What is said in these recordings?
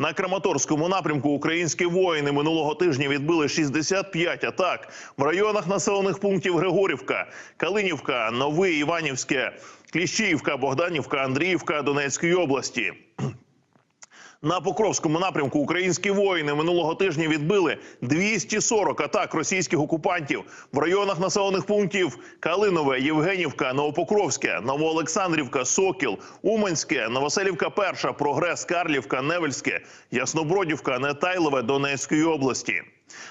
На Краматорському напрямку українські воїни минулого тижня відбили 65 атак в районах населених пунктів Григорівка, Калинівка, Новий Іванівське, Кліщіївка, Богданівка, Андріївка Донецької області. На Покровському напрямку українські воїни минулого тижня відбили 240 атак російських окупантів в районах населених пунктів Калинове, Євгенівка, Новопокровське, Новоолександрівка, Сокіл, Уманське, Новоселівка, Перша, Прогрес, Карлівка, Невельське, Яснобродівка, Нетайлове Донецької області.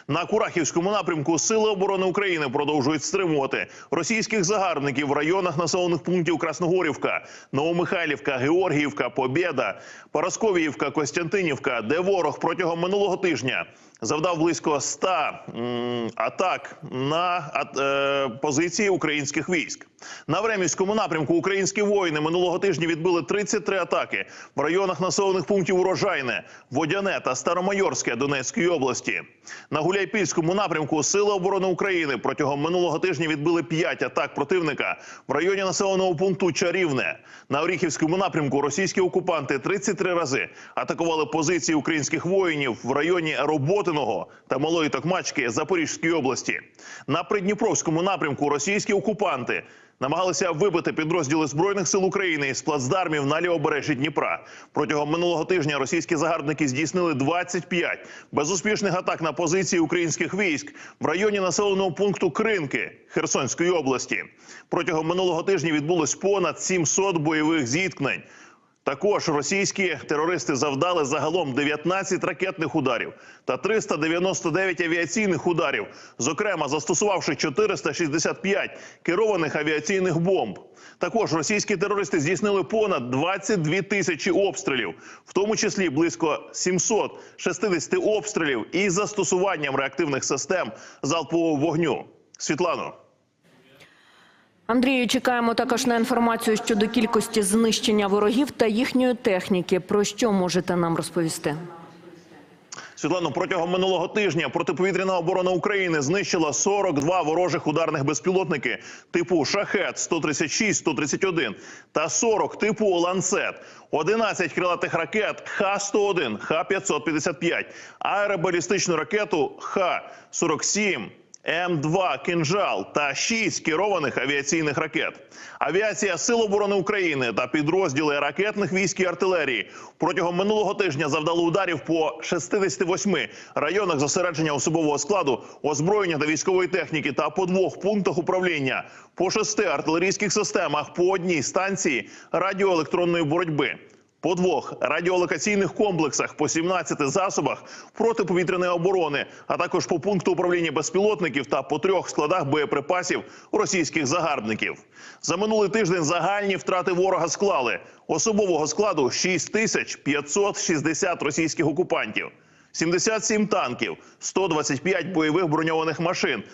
На Курахівському напрямку Сили оборони України продовжують стримувати російських загарбників в районах населених пунктів Красногорівка, Новомихайлівка, Георгіївка, Побєда, Парасковіївка, Костянтинівка, де ворог протягом минулого тижня завдав близько 100 м, атак на е, позиції українських військ. На Времівському напрямку українські воїни минулого тижня відбили 33 атаки в районах населених пунктів Урожайне, Водяне та Старомайорське Донецької області. На Гуляйпільському напрямку Сили оборони України протягом минулого тижня відбили 5 атак противника в районі населеного пункту Чарівне. На Оріхівському напрямку російські окупанти 33 рази атакували позиції українських воїнів в районі Роботиного та Малої Токмачки Запорізької області. На Придніпровському напрямку російські окупанти намагалися вибити підрозділи збройних сил України з плацдармів на лівобережжі Дніпра. Протягом минулого тижня російські загарбники здійснили 25 безуспішних атак на позиції українських військ в районі населеного пункту Кринки Херсонської області. Протягом минулого тижня відбулось понад 700 бойових зіткнень. Також російські терористи завдали загалом 19 ракетних ударів та 399 авіаційних ударів, зокрема застосувавши 465 керованих авіаційних бомб. Також російські терористи здійснили понад 22 тисячі обстрілів, в тому числі близько 760 обстрілів із застосуванням реактивних систем залпового вогню. Світлано. Андрію, чекаємо також на інформацію щодо кількості знищення ворогів та їхньої техніки. Про що можете нам розповісти? Світлано, протягом минулого тижня протиповітряна оборона України знищила 42 ворожих ударних безпілотники типу Шахет 136 131 та 40 типу Ланцет, 11 крилатих ракет Х-101, Х-555, аеробалістичну ракету Х-47, М2 «Кинжал» та 6 керованих авіаційних ракет. Авіація Сил оборони України та підрозділи ракетних військ і артилерії протягом минулого тижня завдали ударів по 68 районах зосередження особового складу, озброєння та військової техніки та по двох пунктах управління, по шести артилерійських системах, по одній станції радіоелектронної боротьби по двох радіолокаційних комплексах, по 17 засобах протиповітряної оборони, а також по пункту управління безпілотників та по трьох складах боєприпасів російських загарбників. За минулий тиждень загальні втрати ворога склали особового складу 6560 російських окупантів. 77 танків, 125 бойових броньованих машин,